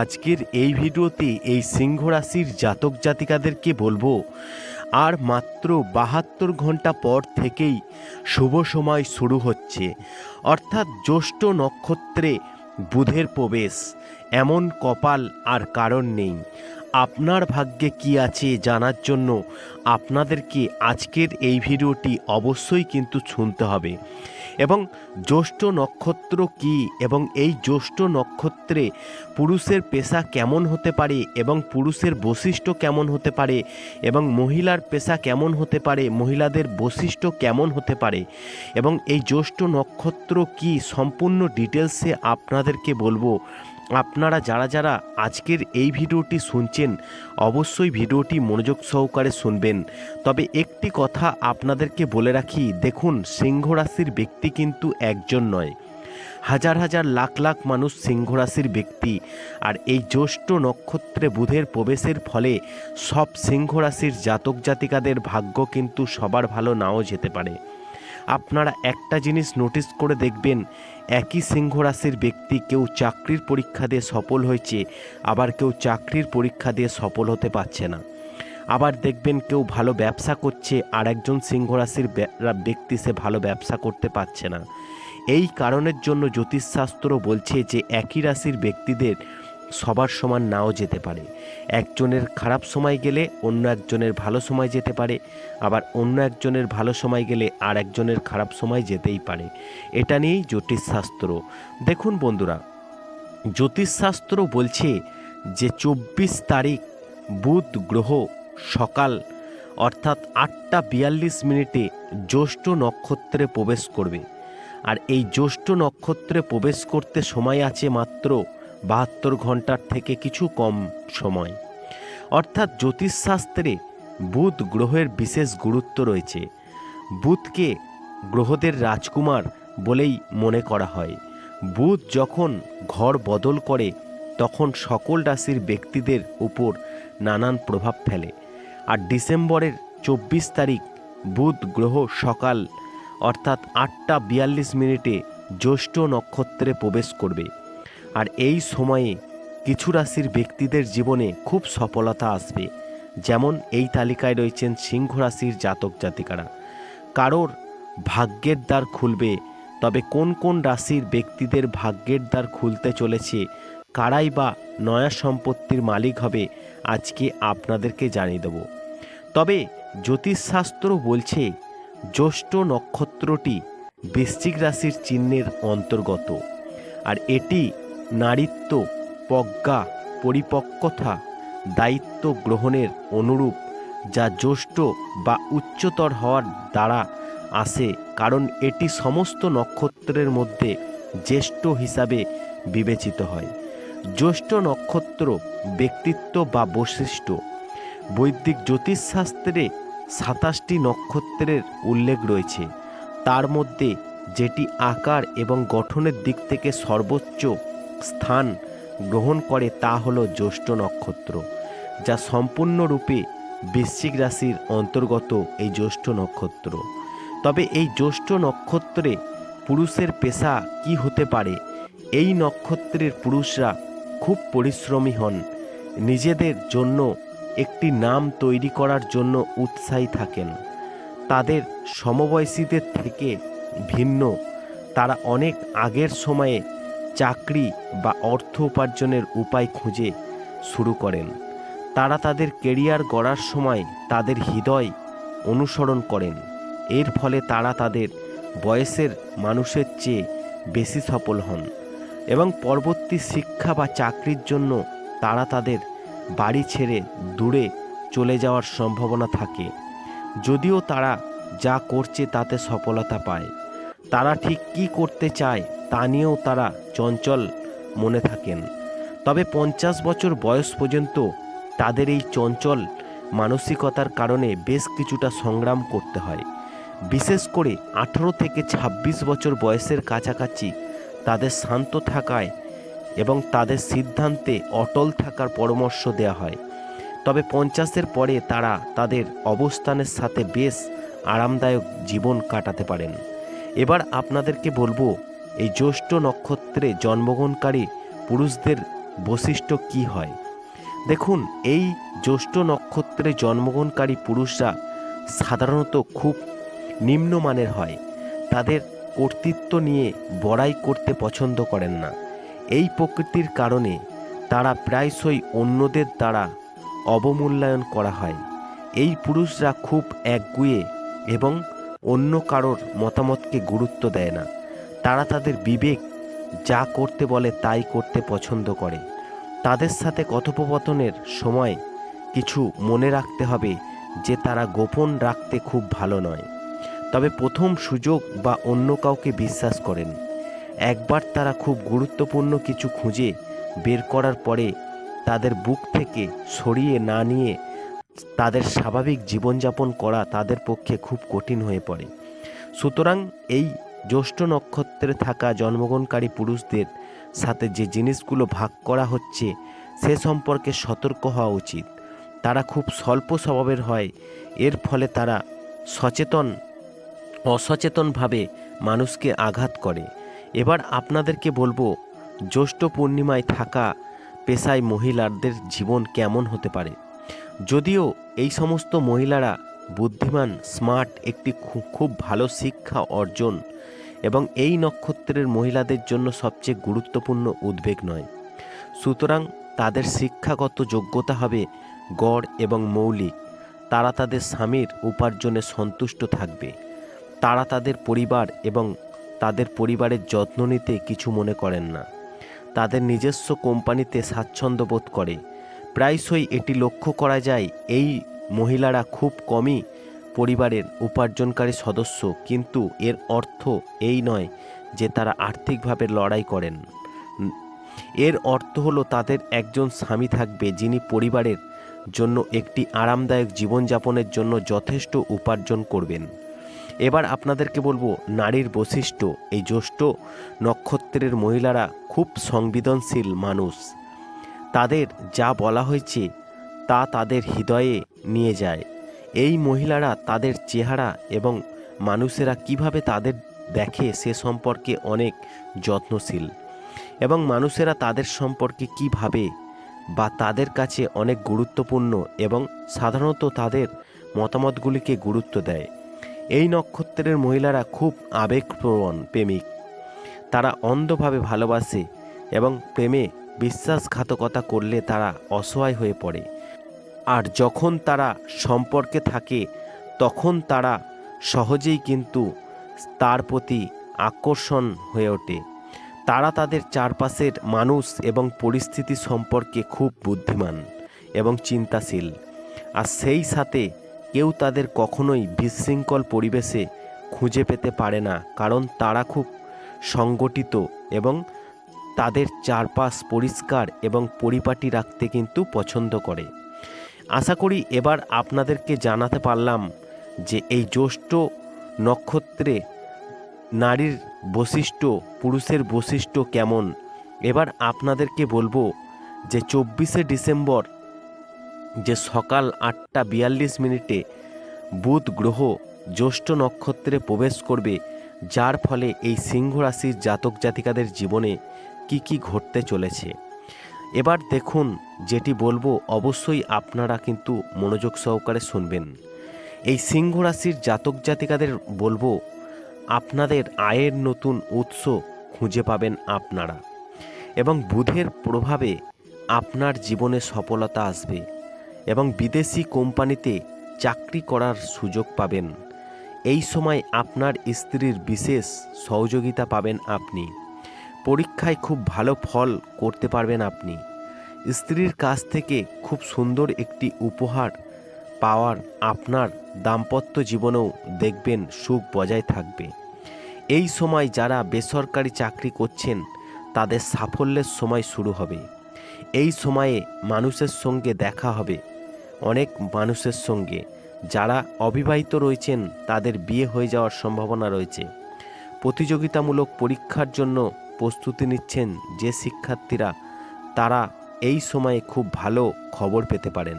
আজকের এই ভিডিওতে এই সিংহ রাশির জাতক জাতিকাদেরকে বলব, আর মাত্র বাহাত্তর ঘণ্টা পর থেকেই শুভ সময় শুরু হচ্ছে। অর্থাৎ জ্যৈষ্ঠ নক্ষত্রে বুধের প্রবেশ, এমন কপাল আর কারণ নেই। আপনার ভাগ্যে কি আছে জানার জন্য আপনাদেরকে আজকের এই ভিডিওটি অবশ্যই কিন্তু শুনতে হবে। এবং জ্যৈষ্ঠ নক্ষত্র কি এবং এই জ্যৈষ্ঠ নক্ষত্রে পুরুষের পেশা কেমন হতে পারে এবং পুরুষের বৈশিষ্ট্য কেমন হতে পারে এবং মহিলার পেশা কেমন হতে পারে, মহিলাদের বৈশিষ্ট্য কেমন হতে পারে এবং এই জ্যৈষ্ঠ নক্ষত্র কি সম্পূর্ণ ডিটেলসে আপনাদেরকে বলব। আপনারা যারা যারা আজকের এই ভিডিওটি শুনছেন, অবশ্যই ভিডিওটি মনোযোগ সহকারে শুনবেন। তবে একটি কথা আপনাদেরকে বলে রাখি, দেখুন সিংহ রাশির ব্যক্তি কিন্তু একজন নয়। হাজার হাজার লাখ লাখ মানুষ সিংহ রাশির ব্যক্তি, আর এই জ্যৈষ্ঠ নক্ষত্রে বুধের প্রবেশের ফলে সব সিংহ রাশির জাতক জাতিকাদের ভাগ্য কিন্তু সবার ভালো নাও যেতে পারে। আপনারা একটা জিনিস নোটিস করে দেখবেন, একই সিংহ রাশির ব্যক্তি কেউ চাকরির পরীক্ষা দিয়ে সফল হয়েছে, আবার কেউ চাকরির পরীক্ষা দিয়ে সফল হতে পারছে না। আবার দেখবেন কেউ ভালো ব্যবসা করছে আর একজন সিংহ রাশির ব্যক্তি সে ভালো ব্যবসা করতে পারছে না। এই কারণের জন্য জ্যোতিষশাস্ত্র বলছে যে, একই রাশির ব্যক্তিদের সবার সমান নাও যেতে পারে। একজনের খারাপ সময় গেলে অন্য একজনের ভালো সময় যেতে পারে, আবার অন্য একজনের ভালো সময় গেলে আর একজনের খারাপ সময় যেতেই পারে। এটা নিয়েই জ্যোতিষশাস্ত্র। দেখুন বন্ধুরা, জ্যোতিষশাস্ত্র বলছে যে চব্বিশ তারিখ বুধ গ্রহ সকাল অর্থাৎ আটটা বিয়াল্লিশ মিনিটে জ্যৈষ্ঠ নক্ষত্রে প্রবেশ করবে। আর এই জ্যৈষ্ঠ নক্ষত্রে প্রবেশ করতে সময় আছে মাত্র বাহাত্তর ঘণ্টার থেকে কিছু কম সময়। অর্থাৎ জ্যোতিষশাস্ত্রে বুধ গ্রহের বিশেষ গুরুত্ব রয়েছে। বুধকে গ্রহদের রাজকুমার বলেই মনে করা হয়। বুধ যখন ঘর বদল করে, তখন সকল রাশির ব্যক্তিদের উপর নানান প্রভাব ফেলে। আর ডিসেম্বরের চব্বিশ তারিখ বুধ গ্রহ সকাল, অর্থাৎ আটটা বিয়াল্লিশ মিনিটে জ্যৈষ্ঠ নক্ষত্রে প্রবেশ করবে। আর এই সময়ে কিছু রাশির ব্যক্তিদের জীবনে খুব সফলতা আসবে। যেমন এই তালিকায় রয়েছেন সিংহ রাশির জাতক জাতিকারা। কারোর ভাগ্যের দ্বার খুলবে, তবে কোন কোন রাশির ব্যক্তিদের ভাগ্যের দ্বার খুলতে চলেছে, কারাই বা নয়া সম্পত্তির মালিক হবে, আজকে আপনাদেরকে জানিয়ে দেব। তবে জ্যোতিষশাস্ত্র বলছে, জ্যৈষ্ঠ নক্ষত্রটি বৃশ্চিক রাশির চিহ্নের অন্তর্গত। আর এটি নারীত্ব, প্রজ্ঞা, পরিপক্কতা, দায়িত্ব গ্রহণের অনুরূপ যা জ্যৈষ্ঠ বা উচ্চতর হওয়ার দ্বারা আসে, কারণ এটি সমস্ত নক্ষত্রের মধ্যে জ্যেষ্ঠ হিসাবে বিবেচিত হয়। জ্যৈষ্ঠ নক্ষত্র ব্যক্তিত্ব বা বৈশিষ্ট্য। বৈদিক জ্যোতিষশাস্ত্রে সাতাশটি নক্ষত্রের উল্লেখ রয়েছে। তার মধ্যে যেটি আকার এবং গঠনের দিক থেকে সর্বোচ্চ স্থান গ্রহণ করে তা হলো জ্যৈষ্ঠ নক্ষত্র, যা সম্পূর্ণরূপে বৃশ্চিক রাশির অন্তর্গত এই জ্যৈষ্ঠ নক্ষত্র। তবে এই জ্যৈষ্ঠ নক্ষত্রে পুরুষের পেশা কি হতে পারে? এই নক্ষত্রের পুরুষরা খুব পরিশ্রমী হন। নিজেদের জন্য একটি নাম তৈরি করার জন্য উৎসাহী থাকেন। তাদের সমবয়সীদের থেকে ভিন্ন। তারা অনেক আগের সময়ে চাকরি বা অর্থ উপার্জনের উপায় খুঁজে শুরু করেন। তারা তাদের কেরিয়ার গড়ার সময় তাদের হৃদয় অনুসরণ করেন। এর ফলে তারা তাদের বয়সের মানুষের চেয়ে বেশি সফল হন এবং পরবর্তী শিক্ষা বা চাকরির জন্য তারা তাদের বাড়ি ছেড়ে দূরে চলে যাওয়ার সম্ভাবনা থাকে। যদিও তারা যা করছে তাতে সফলতা পায়। তারা ঠিক কী করতে চায় তা নিয়েও তারা চঞ্চল মনে থাকেন। তবে পঞ্চাশ বছর বয়স পর্যন্ত তাদের এই চঞ্চল মানসিকতার কারণে বেশ কিছুটা সংগ্রাম করতে হয়। বিশেষ করে আঠেরো থেকে ২৬ বছর বয়সের কাছাকাছি তাদের শান্ত থাকায় এবং তাদের সিদ্ধান্তে অটল থাকার পরামর্শ দেওয়া হয়। তবে পঞ্চাশের পরে তারা তাদের অবস্থানের সাথে বেশ আরামদায়ক জীবন কাটাতে পারেন। এবার আপনাদেরকে বলব এই জ্যৈষ্ঠ নক্ষত্রে জন্মগ্রহণকারী পুরুষদের বৈশিষ্ট্য কি হয়? দেখুন, এই জ্যৈষ্ঠ নক্ষত্রে জন্মগ্রহণকারী পুরুষরা সাধারণত খুব নিম্নমানের হয়। তাদের কর্তৃত্ব নিয়ে বড়াই করতে পছন্দ করেন না। এই প্রকৃতির কারণে তারা প্রায়শই অন্যদের দ্বারা অবমূল্যায়ন করা হয়। এই পুরুষরা খুব একগুয়ে এবং অন্য কারোর মতামতকে গুরুত্ব দেয় না। তারা তাদের বিবেক যা করতে বলে তাই করতে পছন্দ করে। তাদের সাথে কথোপকথনের সময় কিছু মনে রাখতে হবে যে তারা গোপন রাখতে খুব ভালো নয়। তবে প্রথম সুযোগ বা অন্য কাউকে বিশ্বাস করেন। একবার তারা খুব গুরুত্বপূর্ণ কিছু খুঁজে বের করার পরে তাদের বুক থেকে সরিয়ে না নিয়ে তাদের স্বাভাবিক জীবনযাপন করা তাদের পক্ষে খুব কঠিন হয়ে পড়ে। সুতরাং এই জ্যৈষ্ঠ নক্ষত্রে থাকা জন্মগ্রহণকারী পুরুষদের সাথে যে জিনিসগুলো ভাগ করা হচ্ছে, সে সম্পর্কে সতর্ক হওয়া উচিত। তারা খুব স্বল্প স্বভাবের হয়, এর ফলে তারা সচেতন, অসচেতনভাবে মানুষকে আঘাত করে। এবার আপনাদেরকে বলব, জ্যৈষ্ঠ পূর্ণিমায় থাকা পেশায় মহিলাদের জীবন কেমন হতে পারে? যদিও এই সমস্ত মহিলারা বুদ্ধিমান, স্মার্ট একটি খুব ভালো শিক্ষা অর্জন এবং এই নক্ষত্রের মহিলাদের জন্য সবচেয়ে গুরুত্বপূর্ণ উদ্বেগ নয়। সুতরাং তাদের শিক্ষাগত যোগ্যতা হবে গড় এবং মৌলিক। তারা তাদের স্বামীর উপার্জনে সন্তুষ্ট থাকবে। তারা তাদের পরিবার এবং তাদের পরিবারের যত্ন নিতে কিছু মনে করেন না। তাদের নিজস্ব কোম্পানিতে স্বাচ্ছন্দ্য বোধ করে। প্রায়শই এটি লক্ষ্য করা যায় এই মহিলারা খুব কমই পরিবারের উপার্জনকারী সদস্য, কিন্তু এর অর্থ এই নয় যে তারা আর্থিকভাবে লড়াই করেন। এর অর্থ হলো তাদের একজন স্বামী থাকবে যিনি পরিবারের জন্য একটি আরামদায়ক জীবনযাপনের জন্য যথেষ্ট উপার্জন করবেন। এবার আপনাদেরকে বলব, নারীর বৈশিষ্ট্য। এই জ্যৈষ্ঠ নক্ষত্রের মহিলারা খুব সংবেদনশীল মানুষ। তাদের যা বলা হয়েছে তা তাদের হৃদয়ে নিয়ে যায়। এই মহিলারা তাদের চেহারা এবং মানুষেরা কীভাবে তাদের দেখে সে সম্পর্কে অনেক যত্নশীল এবং মানুষেরা তাদের সম্পর্কে কী ভাবে বা তাদের কাছে অনেক গুরুত্বপূর্ণ এবং সাধারণত তাদের মতামতগুলিকে গুরুত্ব দেয়। এই নক্ষত্রের মহিলারা খুব আবেগপ্রবণ প্রেমিক। তারা অন্ধভাবে ভালোবাসে এবং প্রেমে বিশ্বাসঘাতকতা করলে তারা অসহায় হয়ে পড়ে। আর যখন তারা সম্পর্কে থাকে, তখন তারা সহজেই কিন্তু তার প্রতি আকর্ষণ হয়ে ওঠে। তারা তাদের চারপাশের মানুষ এবং পরিস্থিতি সম্পর্কে খুব বুদ্ধিমান এবং চিন্তাশীল। আর সেই সাথে কেউ তাদের কখনোই বিশৃঙ্খল পরিবেশে খুঁজে পেতে পারে না, কারণ তারা খুব সংগঠিত এবং তাদের চারপাশ পরিষ্কার এবং পরিপাটি রাখতে কিন্তু পছন্দ করে। আশা করি এবার আপনাদেরকে জানাতে পারলাম যে এই জ্যৈষ্ঠ নক্ষত্রে নারীর বৈশিষ্ট্য পুরুষের বৈশিষ্ট্য কেমন? এবার আপনাদেরকে বলব যে চব্বিশে ডিসেম্বর, যে সকাল আটটা বিয়াল্লিশ মিনিটে বুধ গ্রহ জ্যৈষ্ঠ নক্ষত্রে প্রবেশ করবে, যার ফলে এই সিংহ রাশির জাতক জাতিকাদের জীবনে কি কি ঘটতে চলেছে। এবার দেখুন যেটি বলব অবশ্যই আপনারা কিন্তু মনোযোগ সহকারে শুনবেন। এই সিংহ রাশির জাতক জাতিকাদের বলব, আপনাদের আয়ের নতুন উৎস খুঁজে পাবেন আপনারা এবং বুধের প্রভাবে আপনার জীবনে সফলতা আসবে এবং বিদেশি কোম্পানিতে চাকরি করার সুযোগ পাবেন। এই সময় আপনার স্ত্রীর বিশেষ সহযোগিতা পাবেন আপনি। পরীক্ষায় খুব ভালো ফল করতে পারবেন আপনি। স্ত্রীর কাছ থেকে খুব সুন্দর একটি উপহার পাওয়ার আপনার দাম্পত্য জীবনেও দেখবেন সুখ বজায় থাকবে। এই সময় যারা বেসরকারি চাকরি করছেন, তাদের সাফল্যের সময় শুরু হবে। এই সময়ে মানুষের সঙ্গে দেখা হবে, অনেক মানুষের সঙ্গে। যারা অবিবাহিত রয়েছেন, তাদের বিয়ে হয়ে যাওয়ার সম্ভাবনা রয়েছে। প্রতিযোগিতামূলক পরীক্ষার জন্য প্রস্তুতি নিচ্ছেন যে শিক্ষার্থীরা, তারা এই সময়ে খুব ভালো খবর পেতে পারেন।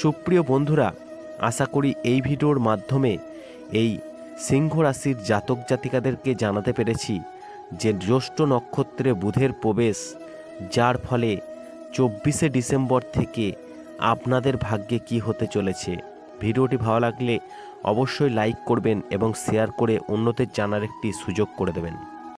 সুপ্রিয় বন্ধুরা, আশা করি এই ভিডিওর মাধ্যমে এই সিংহ রাশির জাতক জাতিকাদেরকে জানাতে পেরেছি যে জ্যৈষ্ঠ নক্ষত্রে বুধের প্রবেশ, যার ফলে চব্বিশে ডিসেম্বর থেকে আপনাদের ভাগ্যে কি হতে চলেছে। ভিডিওটি ভালো লাগলে অবশ্যই লাইক করবেন এবং শেয়ার করে অন্যদের জানার একটি সুযোগ করে দেবেন।